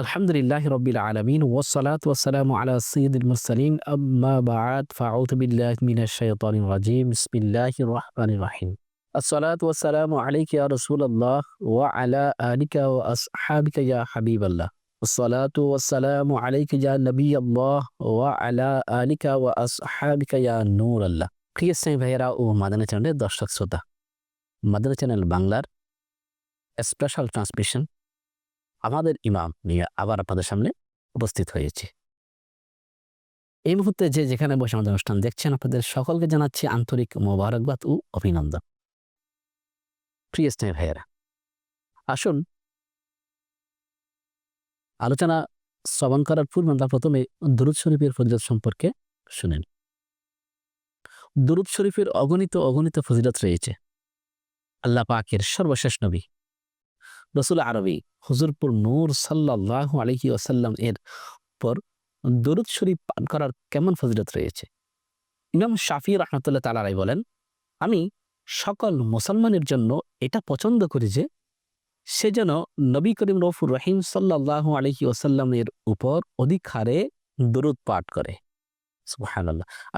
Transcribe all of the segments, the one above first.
الحمد لله رب العالمين والصلاة والسلام على سيد المرسلين أما بعد فأعوذ بالله من الشيطان الرجيم بسم الله الرحمن الرحيم الصلاة والسلام عليك يا رسول الله وعلى آلك وأصحابك يا حبيب الله الصلاة والسلام عليك يا نبي الله وعلى آلك وأصحابك يا نور الله প্রিয় স্নেহ ভাইয়েরা ও মাদানা চ্যানেলের দর্শক শ্রোতা মাদানা চ্যানেল বাংলার স্পেশাল ট্রান্সমিশন আমাদের ইমাম নিয়ে আবার আপনাদের সামনে উপস্থিত হয়েছে। এই মুহূর্তে যে যেখানে বসে আমাদের অনুষ্ঠান দেখছেন, আপনাদের সকলকে জানাচ্ছি আন্তরিক মোবারকবাদ ও অভিনন্দন। প্রিয় স্নেহ ভাইয়েরা, আসুন। আলোচনা শ্রবণ করার পূর্বে আমরা প্রথমে দুরুদ শরীফের ফজিলত সম্পর্কে শুনেন। দুরুদ শরীফের অগণিত অগণিত ফজিলত রয়েছে। আল্লাহ পাকের সর্বশেষ নবী রসুল আরবি হুজুরপুর নূর সাল্লাহ আলহি আসাল্লাম এর পর দরুদ শরীফ পান করার কেমন ফজিলত রয়েছে? ইমাম শাফি রহমতুল্লাহ তালারাই বলেন, আমি সকল মুসলমানের জন্য এটা পছন্দ করি যে সে যেন নবী করিম রফুর রহিম সাল্লাহ আলহি ওসাল্লামের উপর অধিক হারে দরুদ পাঠ করে।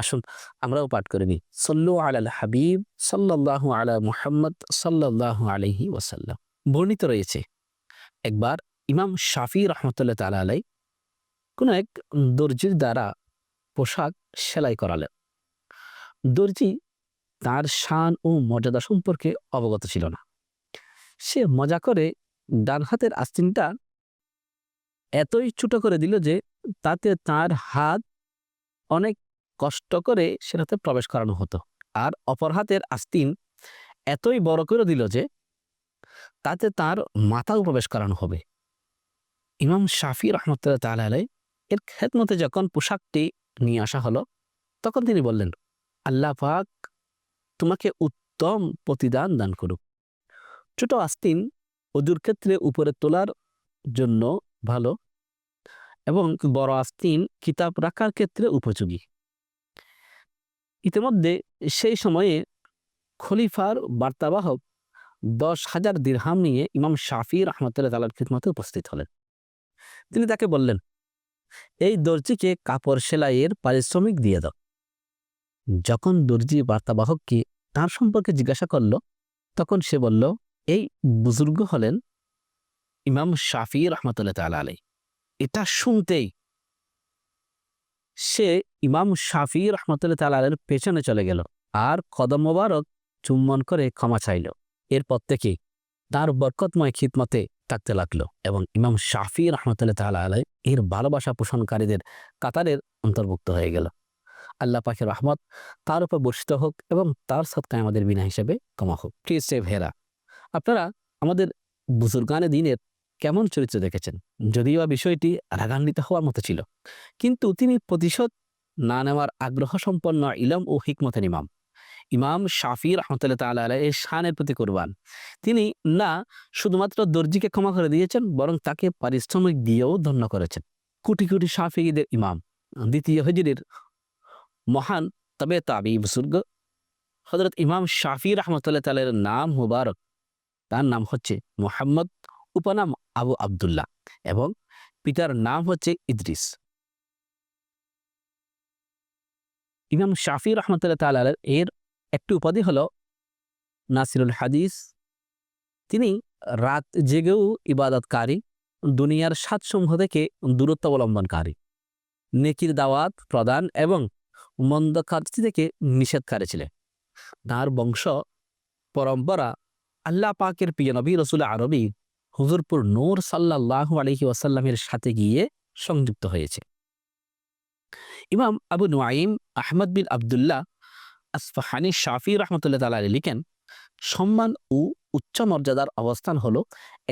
আসুন, আমরাও পাঠ করে নিই। সল্লু আলাল হাবিব সাল্লাহ আলা মুহাম্মদ সাল্লাহ আলহি ওসাল্লাম বর্ণিত রয়েছে। একবার ইমাম শাফি রহমতুল্লাহ তালা আলাই কোনো এক দর্জির দ্বারা পোশাক সেলাই করালেন। দর্জি তার শান ও মর্যাদা সম্পর্কে অবগত ছিল না। সে মজা করে ডান হাতের আস্তিনটা এতই ছোট করে দিল যে তাতে তার হাত অনেক কষ্ট করে সেটাতে প্রবেশ করানো হতো। আর অপর হাতের আস্তিন এতই বড় করে দিল যে তাতে তার মাথাও উপবেশ করানো হবে। ইমাম শাফি রহমতুল্লাহ তালাই এর খেদমতে যখন পোশাকটি নিয়ে আসা হলো, তখন তিনি বললেন, আল্লাহ পাক তোমাকে উত্তম প্রতিদান দান করুক। ছোট আস্তিন অজুর ক্ষেত্রে উপরে তোলার জন্য ভালো এবং বড় আস্তিন কিতাব রাখার ক্ষেত্রে উপযোগী। ইতিমধ্যে সেই সময়ে খলিফার বার্তাবাহক দশ হাজার দীর্হাম নিয়ে ইমাম শাফি রহমতুল্লাহ তালার খিদমতে উপস্থিত হলেন। তিনি তাকে বললেন, এই দর্জিকে কাপড় সেলাইয়ের পারিশ্রমিক দিয়ে দাও। যখন দর্জি বার্তাবাহককে তার সম্পর্কে জিজ্ঞাসা করল, তখন সে বলল, এই বুজুর্গ হলেন ইমাম শাফি রহমতুল্লাহ তালা আলাই এটা শুনতেই সে ইমাম শাফি রহমতুল্লাহ তালা আলের পেছনে চলে গেল আর কদম মোবারক চুম্বন করে ক্ষমা চাইল। এরপর থেকে তার বরকতময় খিদমতে থাকতে লাগল এবং ইমাম শাফি রহমতুল্লাহ তালা আলাই এর ভালোবাসা পোষণকারীদের কাতারের অন্তর্ভুক্ত হয়ে গেল। আল্লাহ পাখের রহমত তার উপর বর্ষিত হোক এবং তার সত্তায় আমাদের বিনা হিসেবে কমা হোক। প্লিজ সে ভেরা আপনারা আমাদের বুজুর্গানে দিনের কেমন চরিত্র দেখেছেন? যদিও বিষয়টি রাগান্বিত হওয়ার মতো ছিল, কিন্তু তিনি প্রতিশোধ না নেওয়ার আগ্রহ সম্পন্ন ইলম ও হিকমতের ইমাম। ইমাম শাফি রহমতুল্লাহ তাল্লাহ এর শানের প্রতি কোরবান। তিনি না শুধুমাত্র দর্জিকে ক্ষমা করে দিয়েছেন, বরং তাকে পারিশ্রমিক দিয়েও ধন্য করেছেন। কোটি কোটি শাফিদের ইমাম, দ্বিতীয় হজিরের মহান তবে তাবি বুসুর্গ হজরত ইমাম শাফি রহমতুল্লাহ তালের নাম মুবারক, তার নাম হচ্ছে মোহাম্মদ উপনাম আবু আবদুল্লাহ এবং পিতার নাম হচ্ছে ইদ্রিস। ইমাম শাফি রহমতুল্লাহ তালের এর একটি উপাধি হল নাসিরুল হাদিস। তিনি রাত জেগেও ইবাদতকারী, দুনিয়ার সাতসমূহ থেকে দূরত্ব অবলম্বনকারী। নেকির দাওয়াত প্রদান এবং মন্দ কাজটি থেকে নিষেধকারী ছিলেন। তাঁর বংশ, পরম্পরা আল্লাহ পাকের প্রিয় নবী রসুল আরবি হুজুরপুর নূর সাল্লাহ আলহি ওয়াসাল্লামের সাথে গিয়ে সংযুক্ত হয়েছে। ইমাম আবু নোয়াইম আহমদ বিন আবদুল্লাহ আসফাহানি শাফি রহমতুল্লাহ তালা লিখেন, সম্মান ও উচ্চ মর্যাদার অবস্থান হলো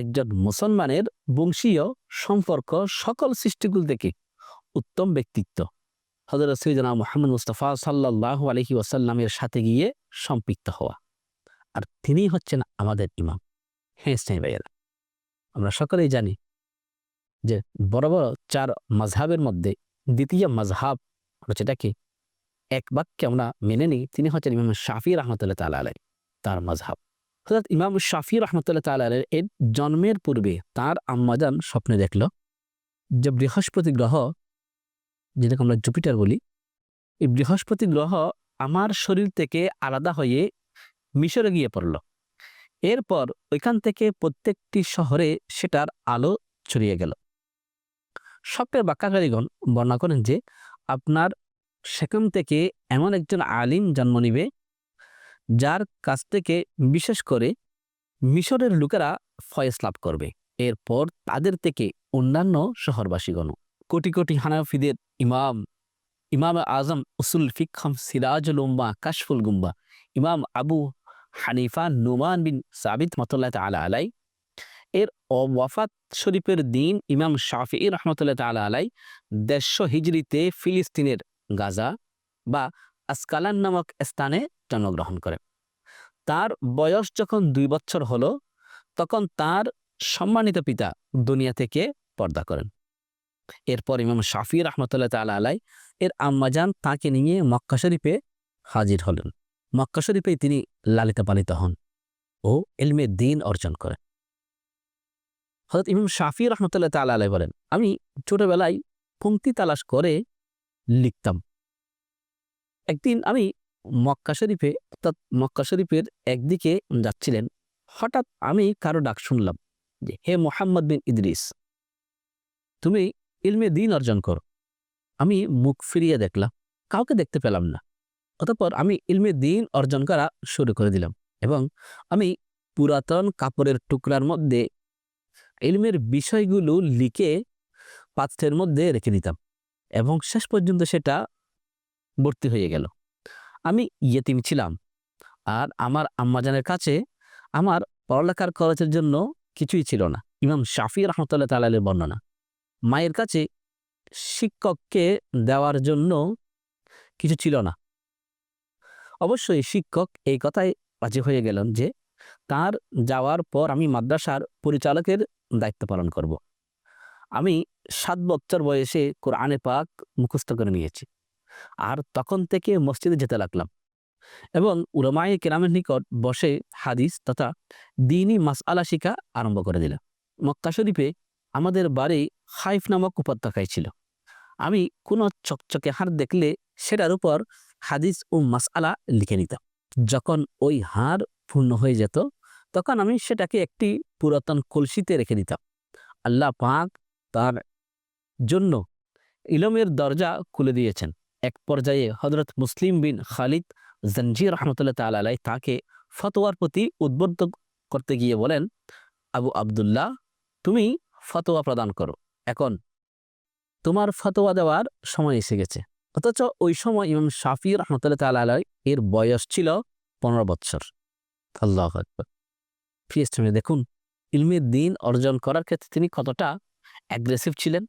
একজন মুসলমানের বংশীয় সম্পর্ক সকল সৃষ্টিগুল থেকে উত্তম ব্যক্তিত্ব। হজরত সৈদনা মোহাম্মদ মুস্তফা সাল্লাহ আলহি ওয়াসাল্লামের সাথে গিয়ে সম্পৃক্ত হওয়া। আর তিনি হচ্ছেন আমাদের ইমাম। হ্যাঁ স্নেহ ভাইয়েরা, আমরা সকলেই জানি যে বড় বড় চার মাঝহাবের মধ্যে দ্বিতীয় মাঝহাব হচ্ছে এটা কি? এক বাক্যে আমরা মেনে নিই, তিনি হচ্ছেন ইমাম শাফি রহমতুল্লাহ তালা আলাই তার মজহাব অর্থাৎ ইমাম শাফি রহমতুল্লাহ তালা এর জন্মের পূর্বে তার আম্মাজান স্বপ্নে দেখল যে বৃহস্পতি গ্রহ, যেটাকে আমরা জুপিটার বলি, এই বৃহস্পতি গ্রহ আমার শরীর থেকে আলাদা হয়ে মিশরে গিয়ে পড়ল। এরপর ওইখান থেকে প্রত্যেকটি শহরে সেটার আলো ছড়িয়ে গেল। সপ্পের বাক্যাকারীগণ বর্ণনা করেন যে, আপনার সেখান থেকে এমন একজন আলিম জন্ম নিবে, যার কাছ থেকে বিশেষ করে মিশরের লোকেরা ফয়েস লাভ করবে। এরপর তাদের থেকে অন্যান্য শহরবাসীগণ, কোটি কোটি হানাফিদের ইমাম ইমাম আজম উসুল ফিকহম সিরাজুল উম্মা কাশফুল গুম্বা, ইমাম আবু হানিফা নুমান বিন সাবিত মতুল্লাহ তালা আলাই, এর ওয়াফাত শরীফের দিন ইমাম শাফি রহমতুল্লাহ তালা আলাই দেড়শো হিজড়িতে ফিলিস্তিনের গাজা বা আসকালান নামক স্থানে জন্মগ্রহণ করেন তার বয়স যখন দুই বছর হলো, তখন তার সম্মানিত পিতা দুনিয়া থেকে পর্দা করেন। এরপর ইমাম শাফি রহমতুল্লাহ তালা আলাই এর আম্মাজান তাকে নিয়ে মক্কা শরীফে হাজির হলেন। মক্কা শরীফে তিনি লালিত পালিত হন ও এলমে দিন অর্জন করেন। হজরত ইমাম শাফি রহমতুল্লাহ তালা আলাই বলেন, আমি ছোটবেলায় পঙ্ক্তি তালাশ করে লিখতাম। একদিন আমি মক্কা শরীফে, অর্থাৎ মক্কা শরীফের একদিকে যাচ্ছিলেন। হঠাৎ আমি কারও ডাক শুনলাম যে, হে মোহাম্মদ বিন ইদ্রিস, তুমি ইলমে দিন অর্জন করো। আমি মুখ ফিরিয়ে দেখলাম, কাউকে দেখতে পেলাম না। অতঃপর আমি ইলমে দিন অর্জন করা শুরু করে দিলাম এবং আমি পুরাতন কাপড়ের টুকরার মধ্যে ইলমের বিষয়গুলো লিখে পাত্রের মধ্যে রেখে দিতাম। এবং শেষ পর্যন্ত সেটা ভর্তি হয়ে গেল। আমি ইয়েতিম ছিলাম আর আমার আম্মাজানের কাছে আমার পড়ালেখার খরচের জন্য কিছুই ছিল না। ইমাম শাফি রহমতুল্লাহ তালের বর্ণনা। মায়ের কাছে শিক্ষককে দেওয়ার জন্য কিছু ছিল না। অবশ্যই শিক্ষক এই কথায় রাজি হয়ে গেলেন যে তার যাওয়ার পর আমি মাদ্রাসার পরিচালকের দায়িত্ব পালন করব। আমি সাত বছর বয়সে কোরআনে পাক মুখস্থ করে নিয়েছি। আর তখন থেকে মসজিদে যেতে লাগলাম এবং উলামায়ে কেরামের নিকট বসে হাদিস তথা দিনই মাসআলা শিখা আরম্ভ করে দিলাম। মক্কা শরীফে আমাদের বাড়ি হাইফ নামক উপত্যকায় ছিল। আমি কোনো চকচকে হার দেখলে সেটার উপর হাদিস ও মাসআলা লিখে নিতাম। যখন ওই হার পূর্ণ হয়ে যেত, তখন আমি সেটাকে একটি পুরাতন কলসিতে রেখে দিতাম। আল্লাহ পাক তার জন্য ইলমের দরজা খুলে দিয়েছেন। এক পর্যায়ে হজরত মুসলিম বিন খালিদ জঞ্জির রহমতুল্লাহ তালাই তাকে ফতোয়ার প্রতি উদ্বুদ্ধ করতে গিয়ে বলেন, আবু আবদুল্লাহ, তুমি ফতোয়া প্রদান করো। এখন তোমার ফতোয়া দেওয়ার সময় এসে গেছে। অথচ ওই সময় ইমাম শাফি রহমতুল্লাহ তালাই এর বয়স ছিল পনেরো বৎসর। আল্লাহ ফিয়েস্টমে দেখুন, ইলমে দিন অর্জন করার ক্ষেত্রে তিনি কতটা অ্যাগ্রেসিভ ছিলেন।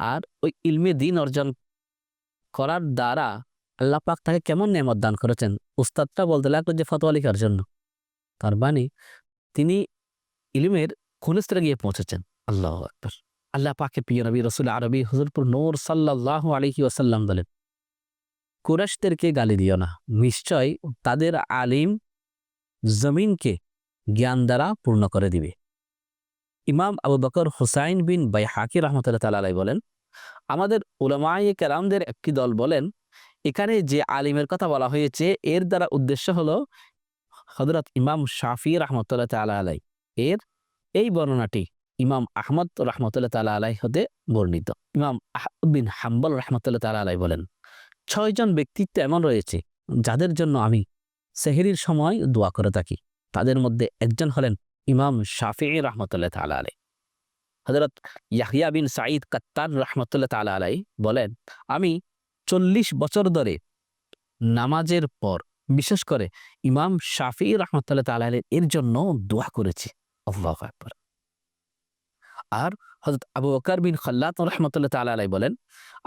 আর ওই ইলমে দিন অর্জন করার দ্বারা আল্লাহ পাক তাকে কেমন নেমত দান করেছেন? উস্তাদটা বলতে লাগল যে ফতোয়া লিখার জন্য। তার বাণী তিনি ইলিমের খুনিস্তরে গিয়ে পৌঁছেছেন। আল্লাহ আকবর। আল্লাহ পাকে প্রিয় নবী রসুল আরবি হজরপুর নূর সাল্লাহ আলহি ওয়াসাল্লাম বলেন কুরাশদেরকে গালি দিও না। নিশ্চয় তাদের আলিম জমিনকে জ্ঞান দ্বারা পূর্ণ করে দিবে। ইমাম আবু বকর হুসাইন বিন বাই হাকি রহমতুল্লাহ তালাই বলেন, আমাদের উলামায়ে কেরামদের একটি দল বলেন, এখানে যে আলিমের কথা বলা হয়েছে, এর দ্বারা উদ্দেশ্য হলো হজরত ইমাম শাফি রহমতুল্লাহ তালা আলাই এর এই বর্ণনাটি ইমাম আহমদ রহমতুল্লাহ তালা আলাই হতে বর্ণিত। ইমাম আহবিন হাম্বল রহমতুল্লাহ তালা আলাই বলেন ছয়জন ব্যক্তিত্ব এমন রয়েছে, যাদের জন্য আমি সেহেরির সময় দোয়া করে থাকি। তাদের মধ্যে একজন হলেন ইমাম শাফি রহমতুল্লাহ তালা আলাই হজরত ইয়াহিয়া বিন সাঈদ কাত্তার রহমতুল্লাহ তালা আলাই বলেন, আমি চল্লিশ বছর ধরে নামাজের পর, বিশেষ করে ইমাম শাফি রহমতুল্লাহ তালা এর জন্য দোয়া করেছি। আর হজরত আবু বকর বিন খাল্লাত রহমতুল্লাহ তালা আলাই বলেন,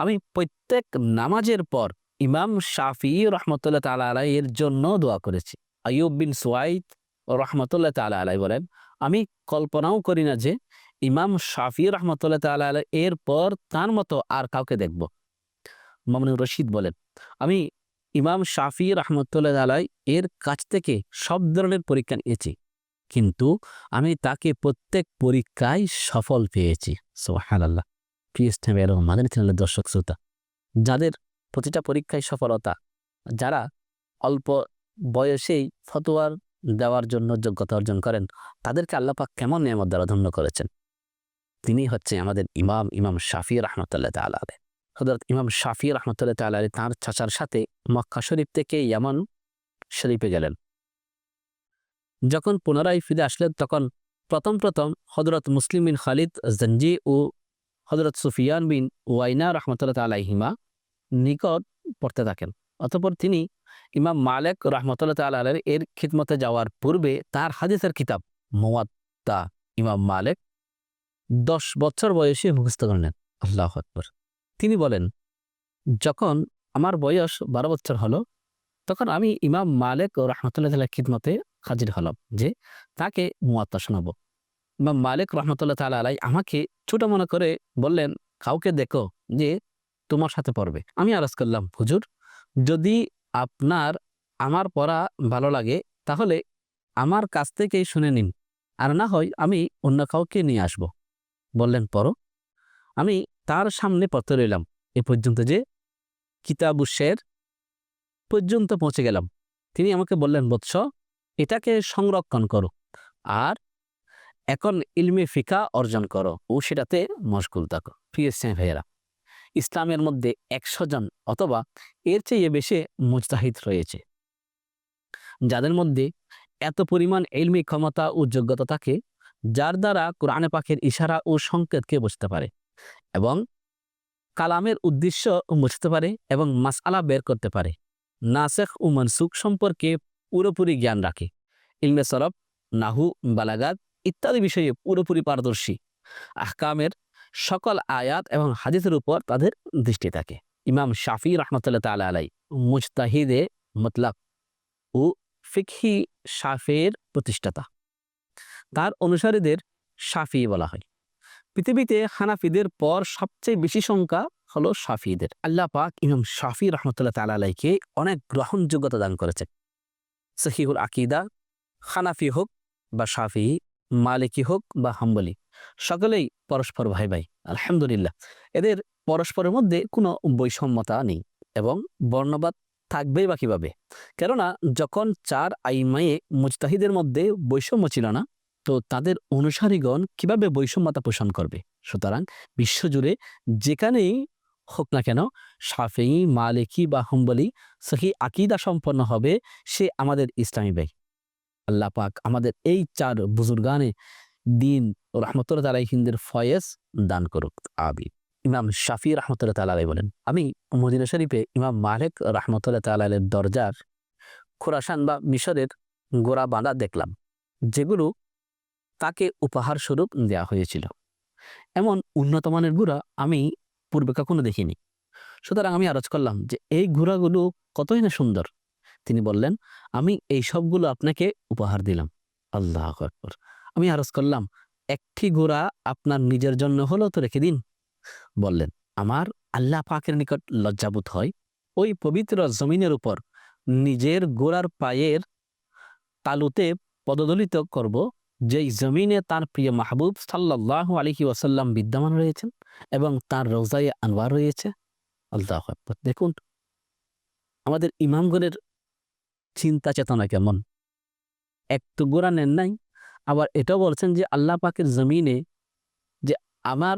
আমি প্রত্যেক নামাজের পর ইমাম শাফি রহমতুল্লাহ তালা আলাই এর জন্য দোয়া করেছি। আয়ুব বিন সোয়াইদ রহমতুল্লাহ তালা আলাই বলেন, আমি কল্পনাও করি না যে ইমাম শাফি রহমতুল্লাহ তালা আলাই এর পর তার মতো আর কাউকে দেখব। মামুনুর রশিদ বলেন, আমি ইমাম শাফি রহমতুল্লাহ আলাই এর কাছ থেকে সব ধরনের পরীক্ষা নিয়েছি, কিন্তু আমি তাকে প্রত্যেক পরীক্ষায় সফল পেয়েছি। সোহান আল্লাহ পিএস টেবে এবং মাদানী চ্যানেলের দর্শক শ্রোতা, যাদের প্রতিটা পরীক্ষায় সফলতা, যারা অল্প বয়সেই ফতোয়ার দেওয়ার জন্য যোগ্যতা অর্জন করেন, তাদেরকে আল্লাপাক কেমন নিয়ামত দ্বারা ধন্য করেছেন? তিনি হচ্ছে আমাদের ইমাম ইমাম শাফি রহমতুল্লাহ তালা হজরত ইমাম শাফি রহমতুল্লাহ তালা তাঁর চাচার সাথে মক্কা শরীফ থেকে ইয়ামান শরীফে গেলেন। যখন পুনরায় ফিরে আসলেন, তখন প্রথম প্রথম হজরত মুসলিম বিন খালিদ জঞ্জি ও হজরত সুফিয়ান বিন ওয়াইনা রহমতুল্লাহ তালাহিমা নিকট পড়তে থাকেন। অতপর তিনি ইমাম মালেক রহমতুল্লাহ তাল্লাহ এর খিদমতে যাওয়ার পূর্বে তার হাদিসের কিতাব মোয়াত্তা ইমাম মালেক দশ বছর বয়সে মুখস্থ করলেন। আল্লাহ আকবর। তিনি বলেন, যখন আমার বয়স বারো বছর হলো, তখন আমি ইমাম মালেক ও রহমতুল্লাহ তাল্লাহ খিদমতে হাজির হলাম যে তাকে মুয়াত্তা শোনাবো। ইমাম মালিক রহমতুল্লাহ তালা আলাই আমাকে ছোট মনে করে বললেন, কাউকে দেখো যে তোমার সাথে পড়বে। আমি আরজ করলাম, হুজুর, যদি আপনার, আমার পড়া ভালো লাগে, তাহলে আমার কাছ থেকেই শুনে নিন। আর না হয় আমি অন্য কাউকে নিয়ে আসব। বললেন পড়ো আমি তার সামনে পড়তে রইলাম। এ পর্যন্ত যে কিতাবুশের পর্যন্ত পৌঁছে গেলাম। তিনি আমাকে বললেন, বৎস, এটাকে সংরক্ষণ করো আর এখন ইলমে ফিকা অর্জন করো। ও সেটাতে মশগুল থাকো। প্রিয় ভাইয়েরা ইসলামের মধ্যে একশো জন অথবা এর চেয়ে বেশি মুজতাহিদ রয়েছে। যাদের মধ্যে এত পরিমাণ এলমি ক্ষমতা ও যোগ্যতা থাকে, যার দ্বারা কোরআনে পাখের ইশারা ও সংকেতকে বুঝতে পারে এবং কালামের উদ্দেশ্য বুঝতে পারে এবং মাসআলা বের করতে পারে। নাসেখ ও মনসুখ সম্পর্কে পুরোপুরি জ্ঞান রাখে। ইলমে সরব, নাহু, বালাগাত ইত্যাদি বিষয়ে পুরোপুরি পারদর্শী। আহকামের সকল আয়াত এবং হাদিসের উপর তাদের দৃষ্টি থাকে। ইমাম শাফি রহমতুল্লাহ তালা আলাই মুজতাহিদে মতলাক ও ফিকহি শাফের প্রতিষ্ঠাতা। তার অনুসারীদের শাফি বলা হয়। পৃথিবীতে হানাফিদের পর সবচেয়ে বেশি সংখ্যা হলো শাফিদের। আল্লাহ পাক ইমাম শাফি রহমতুল্লাহ তালা আলাইকে অনেক গ্রহণযোগ্যতা দান করেছে সহিহুল আকিদা হানাফি হোক বা শাফি, মালিকি হোক বা হাম্বলি। সকলেই পরস্পর ভাই ভাই আলহামদুলিল্লাহ। এদের পরস্পরের মধ্যে কোনো বৈষম্যতা নেই এবং বর্ণবাদ থাকবেই বা কীভাবে? কেননা যখন চার আইমায়ে মুজতাহিদের মধ্যে বৈষম্য ছিল না, তো তাদের অনুসারীগণ কীভাবে বৈষম্যতা পোষণ করবে? সুতরাং বিশ্বজুড়ে যেখানেই হোক না কেন সাফেই মালিকি বা হম্বলি সহি আকিদা সম্পন্ন হবে সে আমাদের ইসলামী ভাই। আল্লাহ পাক আমাদের এই চার বুজুর্গানে দিন রহমতুল্লাহ তালাই হিন্দের ফয়েজ দান করুক আবি ইমাম শাফি রহমতুল্লাহ তালাই বলেন, আমি মদিনা শরীফে ইমাম মালেক রহমতুল্লাহ তালের দরজার খোরাসান বা মিশরের গোড়া বাঁধা দেখলাম, যেগুলো তাকে উপহার স্বরূপ দেওয়া হয়েছিল। এমন উন্নত মানের গুড়া আমি পূর্বে কখনো দেখিনি। সুতরাং আমি আরজ করলাম যে এই ঘোড়াগুলো কতই না সুন্দর। তিনি বললেন, আমি এই সবগুলো আপনাকে উপহার দিলাম। আল্লাহ আকবর। আমি আরজ করলাম, একটি ঘোড়া আপনার নিজের জন্য হলো তো রেখে দিন। বললেন, আমার আল্লাহ পাকের নিকট লজ্জাবোধ হয়। ওই পবিত্র জমিনের উপর নিজের গোড়ার পায়ের তালুতে পদদলিত করব, যেই জমিনে তার প্রিয় মাহবুব সাল্লাহ আলহি ওয়াসাল্লাম বিদ্যমান রয়েছেন এবং তার রোজায় আনওয়ার রয়েছে। আল্লাহ দেখুন, আমাদের ইমামগণের চিন্তা চেতনা কেমন? এক তো গোড়া নেন নাই আবার এটা বলছেন যে আল্লাহ পাকের জমিনে যে আমার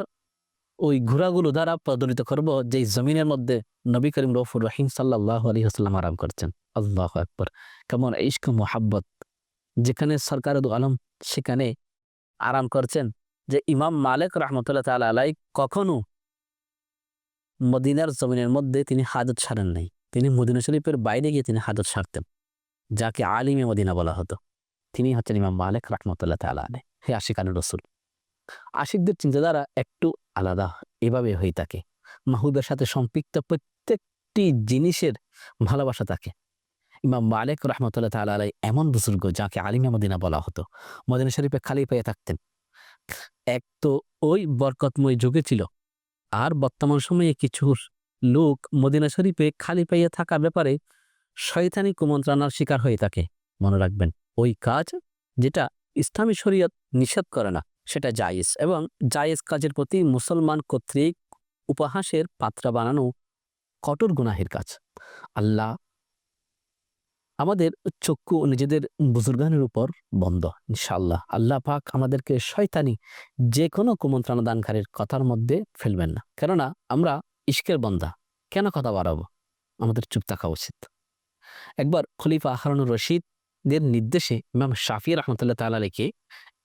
ওই ঘোড়াগুলো দ্বারা প্রদলিত করব যে জমিনের মধ্যে নবী করিম রফুর রহিম সাল্লাহ আলী হাসলাম আরাম করছেন। আল্লাহ আকবর। কেমন ইস্ক মোহাব্বত। যেখানে সরকার আলম সেখানে আরাম করছেন যে ইমাম মালিক রহমতুল্লাহ তাল আলাই কখনো মদিনার জমিনের মধ্যে তিনি হাজত সারেন নাই। তিনি মদিনা শরীফের বাইরে গিয়ে তিনি হাজত সারতেন যাকে আলিমে মদিনা বলা হতো। তিনি হচ্ছেন ইমাম মালিক রহমতুল্লাহ তালা হে আশিক আলু রসুল। আশিকদের চিন্তাধারা একটু আলাদা, এভাবে হয়ে থাকে। মাহুদের সাথে সম্পৃক্ত প্রত্যেকটি জিনিসের ভালোবাসা থাকে ইমাম মালিক রহমতুল্লাহ তালা আলাই এমন বুজুর্গ যাকে আলিমে মদিনা বলা হতো। মদিনা শরীফে খালি পেয়ে থাকতেন। এক তো ওই বরকতময় যুগে ছিল। আর বর্তমান সময়ে কিছু লোক মদিনা শরীফে খালি পাইয়ে থাকার ব্যাপারে শয়তানি কুমন্ত্রণার শিকার হয়ে থাকে। মনে রাখবেন ওই কাজ যেটা ইসলামী শরীয়ত নিষেধ করে না, সেটা জায়েজ এবং জায়েজ কাজের প্রতি মুসলমান কর্তৃক উপহাসের পাত্রা বানানো কঠোর গুনাহের কাজ। আল্লাহ আমাদের চক্ষু নিজেদের বুজুর্গানের উপর বন্ধ, ইনশাআল্লাহ। আল্লাহ পাক আমাদেরকে শয়তানি যে কোনো কুমন্ত্রণা দানকারীর কথার মধ্যে ফেলবেন না। কেননা আমরা ইশকের বন্ধা কেন কথা বাড়াবো? আমাদের চুপ থাকা উচিত। একবার খলিফা হারুনুর রশিদদের নির্দেশে ইমাম শাফি রহমতুল্লাহ তালাকে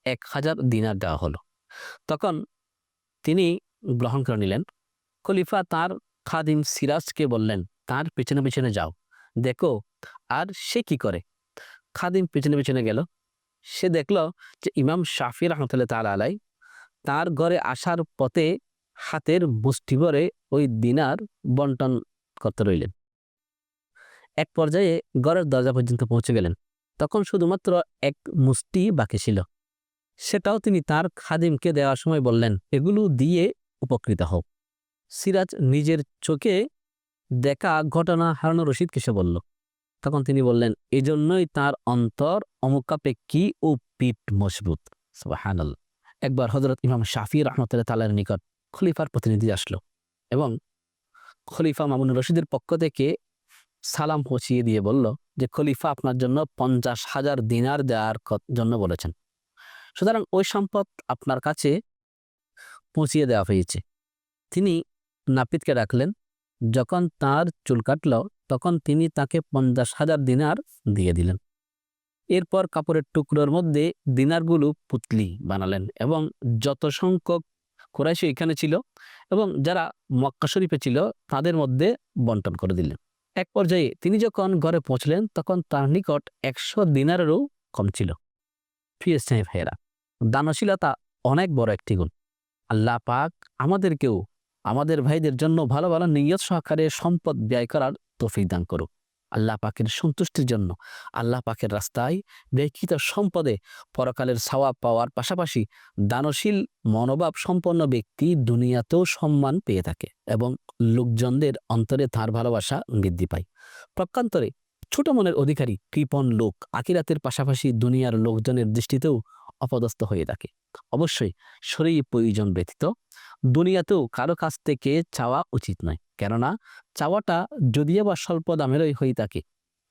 এক হাজার দিনার দেওয়া হলো। তখন তিনি গ্রহণ করে নিলেন। খলিফা তার খাদিম সিরাজকে বললেন, তার পেছনে পেছনে যাও। দেখো, আর সে কি করে? খাদিম পেছনে পেছনে গেল। সে দেখল যে ইমাম শাফি রহমতুল্লাহ তাল আলাই তার ঘরে আসার পথে হাতের মুষ্টি ভরে ওই দিনার বন্টন করতে রইলেন। এক পর্যায়ে ঘরের দরজা পর্যন্ত পৌঁছে গেলেন। তখন শুধুমাত্র এক মুষ্টি বাকি ছিল। সেটাও তিনি তার খাদিমকে দেওয়ার সময় বললেন, এগুলো দিয়ে উপকৃত হোক সিরাজ নিজের চোখে দেখা ঘটনা হারানো রশিদ সে বলল। তখন তিনি বললেন এই জন্যই তার অন্তর অমুকাপেক্ষী ও পিঠ মজবুত। সুবহানাল একবার হজরত ইমাম শাফি রহমতুল্লাহ তালার নিকট খলিফার প্রতিনিধি আসলো এবং খলিফা মামুন রশিদের পক্ষ থেকে সালাম পৌঁছিয়ে দিয়ে বলল যে, খলিফা আপনার জন্য পঞ্চাশ হাজার দিনার দেওয়ার জন্য বলেছেন। সুতরাং ওই সম্পদ আপনার কাছে পৌঁছিয়ে দেওয়া হয়েছে। তিনি নাপিতকে রাখলেন যখন তার চুল কাটল, তখন তিনি তাকে পঞ্চাশ হাজার দিনার দিয়ে দিলেন। এরপর কাপড়ের টুকরোর মধ্যে দিনারগুলো পুতলি বানালেন এবং যত সংখ্যক কোরাইশি এখানে ছিল এবং যারা মক্কা শরীফে ছিল, তাদের মধ্যে বন্টন করে দিলেন। এক পর্যায়ে তিনি যখন ঘরে পৌঁছলেন, তখন তার নিকট একশো দিনারেরও কম ছিল। প্রিয় স্নেহ ভাইয়েরা, দানশীলতা অনেক বড় একটি গুণ। আল্লাহ পাক আমাদেরকেও আমাদের ভাইদের জন্য ভালো ভালো নিয়ত সহকারে সম্পদ ব্যয় করার তৌফিক দান করুক। আল্লাহ পাকের সন্তুষ্টির জন্য। আল্লাহ পাকের রাস্তায় ব্যয়কৃত সম্পদে পরকালের সওয়াব পাওয়ার পাশাপাশি দানশীল, মনোভাব সম্পন্ন ব্যক্তি দুনিয়াতেও সম্মান পেয়ে থাকে এবং লোকজনদের অন্তরে তার ভালোবাসা বৃদ্ধি পায়। প্রকান্তরে ছোট মনের অধিকারী, কৃপণ লোক আকিরাতের পাশাপাশি দুনিয়ার লোকজনের দৃষ্টিতেও অপদস্থ হয়ে থাকে। অবশ্যই শরীর প্রয়োজন ব্যতীত দুনিয়াতেও কারও কাছ থেকে চাওয়া উচিত নয়। কেননা চাওয়াটা যদিও বা স্বল্প দামেরই হয়ে থাকে,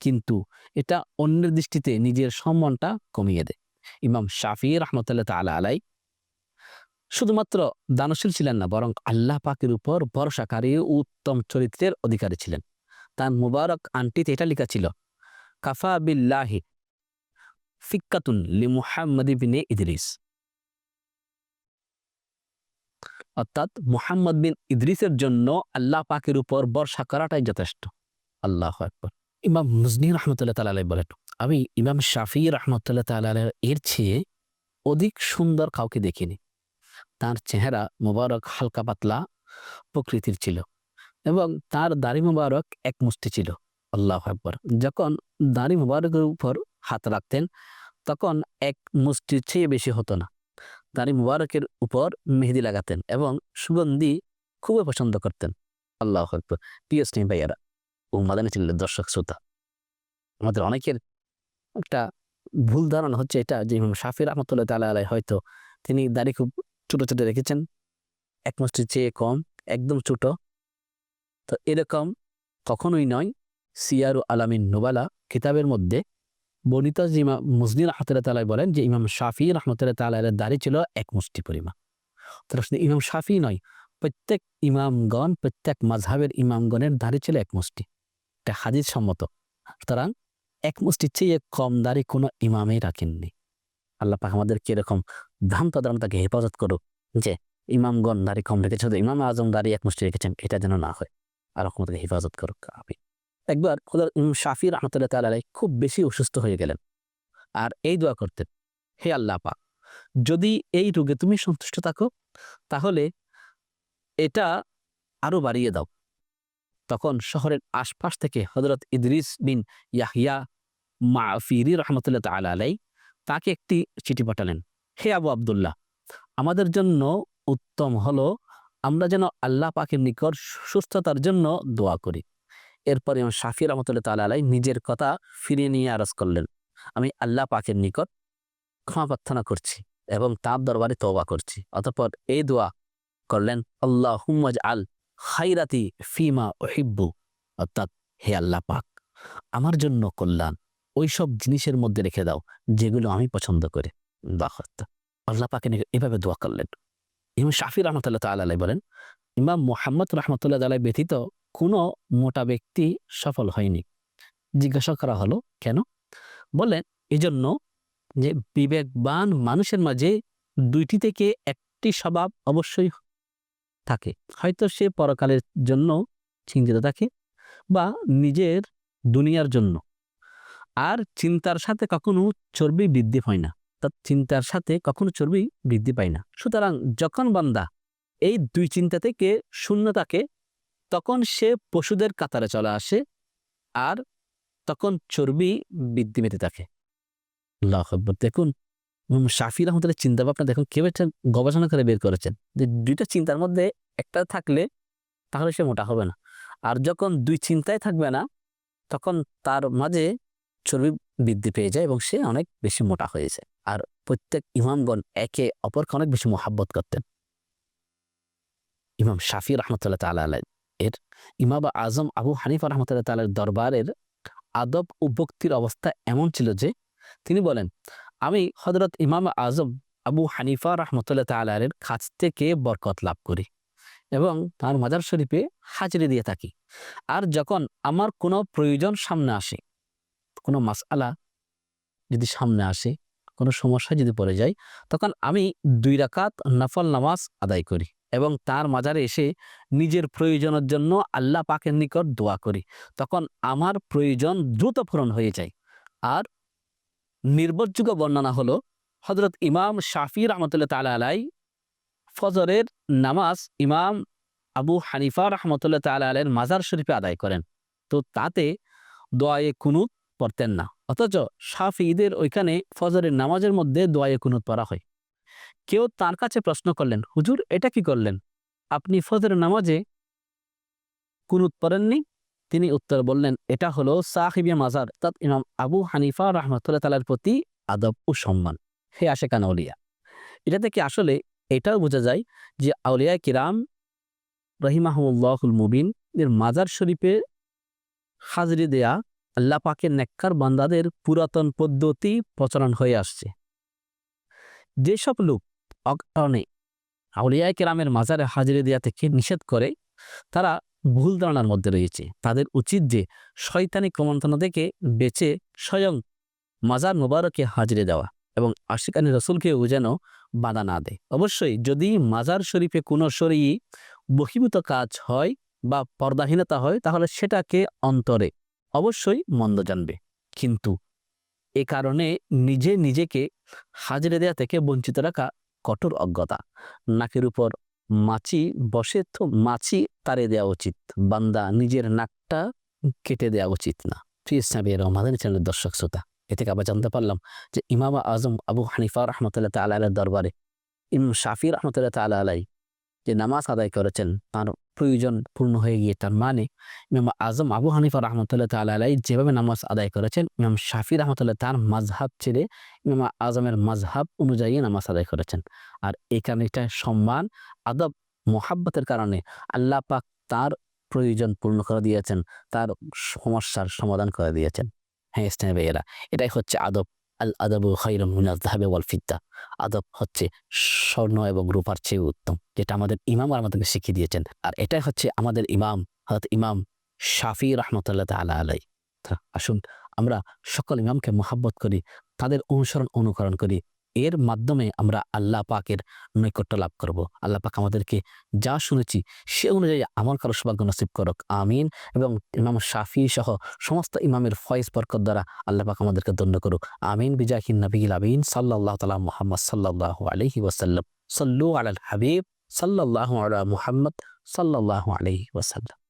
কিন্তু এটা অন্যের দৃষ্টিতে নিজের সম্মানটা কমিয়ে দেয়। ইমাম শাফি রহমতুল্লাহ তালা আলাই শুধুমাত্র দানশীল ছিলেন না, বরং আল্লাহ পাকের উপর ভরসাকারী উত্তম চরিত্রের অধিকারী ছিলেন। তার মুবারক আন্টিতে এটা লেখা ছিল, কাফা বিল্লাহি ফিক্কাতুন লি মুহাম্মদ ইবনে ইদরিস। অর্থাৎ মুহাম্মদ বিন ইদ্রিসের জন্য আল্লাহ পাকের উপর বর্ষা করাটাই যথেষ্ট। আল্লাহ একবার ইমাম মুজনি রহমতুল্লাহ তালা বলেন, আমি ইমাম শাফি রহমতুল্লাহ তালা এর চেয়ে অধিক সুন্দর কাউকে দেখিনি। তার চেহারা মোবারক, হালকা পাতলা প্রকৃতির ছিল এবং তার দাড়ি মোবারক এক মুষ্টি ছিল। আল্লাহ একবার যখন দাড়ি মোবারকের উপর হাত রাখতেন তখন এক মুষ্টির চেয়ে বেশি হতো না। দাড়ি মুবারকের উপর মেহেদি লাগাতেন এবং সুগন্ধি খুবই পছন্দ করতেন। আল্লাহ প্রিয় স্নেহ ভাইয়ারা ও মাদানী ছিল দর্শক, শ্রোতা। আমাদের অনেকের একটা ভুল ধারণা হচ্ছে এটা যে শাফি রহমতুল্লাহ তালা আলাই হয়তো তিনি দাড়ি খুব ছোট ছোট রেখেছেন। এক মুষ্টির চেয়ে কম, একদম ছোট। তো এরকম কখনোই নয়। সিয়ারু আলামিন নোবালা কিতাবের মধ্যে বর্ণিত যে ইমাম মুজনি রহমতুল্লাহ তালাই বলেন যে ইমাম শাফি রহমতুল্লাহ তালের দাড়ি ছিল এক মুষ্টি পরিমাণ। তারা শুধু ইমাম শাফি নয়, প্রত্যেক ইমামগণ, প্রত্যেক মাঝহাবের ইমামগণের দাড়ি ছিল এক মুষ্টি। এটা হাদিস সম্মত। সুতরাং এক মুষ্টির চেয়ে কম দাড়ি কোনো ইমামেই রাখেননি। আল্লাহ পাক আমাদেরকে এরকম ভ্রান্ত ধারণ তাকে হেফাজত করুক যে ইমামগণ দাড়ি কম রেখেছে ইমাম আজম দাড়ি এক মুষ্টি রেখেছেন, এটা যেন না হয়। আর আমাদেরকে হেফাজত করুক আমি একবার খোদার ইমাম শাফি রহমতুল্লাহ তালাই খুব বেশি অসুস্থ হয়ে গেলেন। আর এই দোয়া করতেন, হে আল্লাহ পাক যদি এই রোগে তুমি সন্তুষ্ট থাকো, তাহলে এটা আরও বাড়িয়ে দাও। তখন শহরের আশপাশ থেকে হজরত ইদরিস বিন ইয়াহিয়া মাফিরি রহমতুল্লাহ তালা আলাই তাকে একটি চিঠি পাঠালেন, হে আবু আবদুল্লাহ, আমাদের জন্য উত্তম হলো আমরা যেন আল্লাহ পাকের নিকট সুস্থতার জন্য দোয়া করি। এরপরে ইমাম শাফি রহমতুল্লাহ তালা আলাই নিজের কথা ফিরিয়ে নিয়ে আরজ করলেন। আমি আল্লাহ পাকের নিকট ক্ষমা প্রার্থনা করছি এবং তার দরবারে তওবা করছি। অতঃপর এই দোয়া করলেন আল্লাহ হুম্মাজ আল খাইরাতি ফিমা ওহিব্বু অর্থাৎ, হে আল্লাহ পাক, আমার জন্য কল্যাণ ওই সব জিনিসের মধ্যে রেখে দাও যেগুলো আমি পছন্দ করি। আল্লাহ পাকে এভাবে দোয়া করলেন। ইমাম শাফি রহমতুল্লাহ তাল্লাহ বলেন, ইমাম মোহাম্মদ রহমতুল্লাহ তাল্লাহ ব্যতীত কোনো মোটা ব্যক্তি সফল হয়নি। জিজ্ঞাসা করা হলো, কেন? বললেন, এজন্য যে বিবেকবান মানুষের মাঝে দুইটি থেকে একটি স্বভাব অবশ্যই থাকে। হয়তো সে পরকালের জন্য চিন্তিত থাকে বা নিজের দুনিয়ার জন্য। আর চিন্তার সাথে কখনো চর্বি বৃদ্ধি পায় না। তার চিন্তার সাথে কখনো চর্বি বৃদ্ধি পায় না। সুতরাং যখন বান্দা এই দুই চিন্তা থেকে শূন্য থাকে তখন সে পশুদের কাতারে চলে আসে আর তখন চর্বি বৃদ্ধি পেতে থাকে। দেখুন শাফি রহমতুল্লাহ চিন্তা ভাবনা দেখুন কেউ একটা গবেষণা করে বের করেছেন। যে দুইটা চিন্তার মধ্যে একটা থাকলে তাহলে সে মোটা হবে না। আর যখন দুই চিন্তায় থাকবে না, তখন তার মাঝে চর্বি বৃদ্ধি পেয়ে যায় এবং সে অনেক বেশি মোটা হয়ে যায়। আর প্রত্যেক ইমামগণ একে অপরকে অনেক বেশি মোহাব্বত করতেন। ইমাম শাফি রহমতুল্লাহ তালা এর ইমাম আজম আবু হানিফা রহমতুল্লাহ তালের দরবারের আদব ও ভক্তির অবস্থা এমন ছিল যে তিনি বলেন, আমি হজরত ইমাম আজম আবু হানিফা রহমতুল্লাহ তালের কাছ থেকে বরকত লাভ করি এবং তার মাজার শরীফে হাজিরি দিয়ে থাকি। আর যখন আমার কোনো প্রয়োজন সামনে আসে, কোনো মাসআলা যদি সামনে আসে, কোনো সমস্যা যদি পড়ে যায়, তখন আমি দুই রাকাত নফল নামাজ আদায় করি। এবং তার মাজারে এসে নিজের প্রয়োজনের জন্য আল্লাহ পাকের নিকট দোয়া করি। তখন আমার প্রয়োজন দ্রুত পূরণ হয়ে যায়। আর নির্ভরযোগ্য বর্ণনা হলো হজরত ইমাম শাফি রহমতুল্লাহ তালা আলাই ফজরের নামাজ ইমাম আবু হানিফা রহমতুল্লাহ তালা আলের মাজার শরীফে আদায় করেন। তো তাতে দোয়ায়ে কুনুত পড়তেন না। অথচ শাফিদের ওইখানে ফজরের নামাজের মধ্যে দোয়ায়ে কুনুত পড়া হয়। কেউ তার কাছে প্রশ্ন করলেন, হুজুর, এটা কি করলেন? আপনি ফজরের নামাজে কুনুত পড়েননি তিনি উত্তর বললেন, এটা হলো সাহিবিয়া মাজার। তাত ইমাম আবু হানিফা রহমতুল্লাহ তালার প্রতি আদব ও সম্মান। হে আশেকান আউলিয়া এটা থেকে আসলে এটাও বোঝা যায় যে আউলিয়া কিরাম রহিমাহমুল্লাহুল মুবিন এর মাজার শরীফে হাজরি দেয়া আল্লাহ পাকের নেককার বান্দাদের পুরাতন পদ্ধতি প্রচলন হয়ে আসছে। যেসব লোক অকারণে আউলিয়া কেরামের মাজারে হাজিরে দেওয়া থেকে নিষেধ করে তারা ভুল ধারণার মধ্যে রয়েছে। তাদের উচিত যে শয়তানি ক্রমন্তনা থেকে বেঁচে স্বয়ং মাজার মোবারকে হাজিরে দেওয়া এবং আশিকানি রসুলকেও যেন বাধা না দেয়। অবশ্যই যদি মাজার শরীফে কোনো শরী বহিভূত কাজ হয় বা পর্দাহীনতা হয়, তাহলে সেটাকে অন্তরে অবশ্যই মন্দ জানবে। কিন্তু এ কারণে নিজে নিজেকে হাজিরে দেয়া থেকে বঞ্চিত রাখা কঠোর অজ্ঞতা। নাকের উপর মাছি বসে তো মাছি তারে দেওয়া উচিত, বান্দা নিজের নাকটা কেটে দেওয়া উচিত না। প্রিয় চ্যানেলের দর্শক শ্রোতা, এ থেকে আবার জানতে পারলাম যে ইমামা আজম আবু হানিফা রহমতুল্লাহ তাল্লাহ দরবারে ইম শাফি রহমতুল্লাহ তাল্লাহ আলাই যে নামাজ আদায় করেছেন, তার প্রয়োজন পূর্ণ হয়ে গিয়ে তার মানে ইমাম আজম আবু হানিফা রহমতুল্লাহ তালাই যেভাবে নামাজ আদায় করেছেন, ইমাম শাফি রহমতুল্লাহ তার মাঝহাব ছেড়ে ইমাম আজমের মাঝহাব অনুযায়ী নামাজ আদায় করেছেন। আর এখানে এটা সম্মান, আদব, মোহাব্বতের কারণে আল্লাহ পাক তার প্রয়োজন পূর্ণ করে দিয়েছেন, তার সমস্যার সমাধান করে দিয়েছেন। হ্যাঁ ইসলামী ভাইয়েরা, এটাই হচ্ছে আদব। আল আদাবু মিনাজহাবে ওয়াল ফিদ্দা। আদব হচ্ছে স্বর্ণ এবং রূপার চেয়ে উত্তম, যেটা আমাদের ইমাম আমাদেরকে শিখিয়ে দিয়েছেন। আর এটাই হচ্ছে আমাদের ইমাম হত ইমাম শাফি রহমতুল্লাহ তালা আলাই আসুন আমরা সকল ইমামকে মোহাব্বত করি, তাদের অনুসরণ, অনুকরণ করি এর মাধ্যমে আমরা আল্লাহ পাকের নৈকট্য লাভ করব। আল্লাহ পাক আমাদেরকে যা শুনেছি সে অনুযায়ী আমার কারও সৌভাগ্য নসিব করক। আমিন। এবং ইমাম শাফি সহ সমস্ত ইমামের ফয়েজ বরকত দ্বারা আল্লাহ পাক আমাদেরকে দণ্ড করুক। আমিন। বিজাহিন নবীল আমিন সাল্লাহ তালা মোহাম্মদ সাল্লাহ আলহি ওসাল্লাম সাল্লু আল হাবিব সাল্লাহ আলা মুহাম্মদ সাল্লাহ আলহি ওসাল্লাম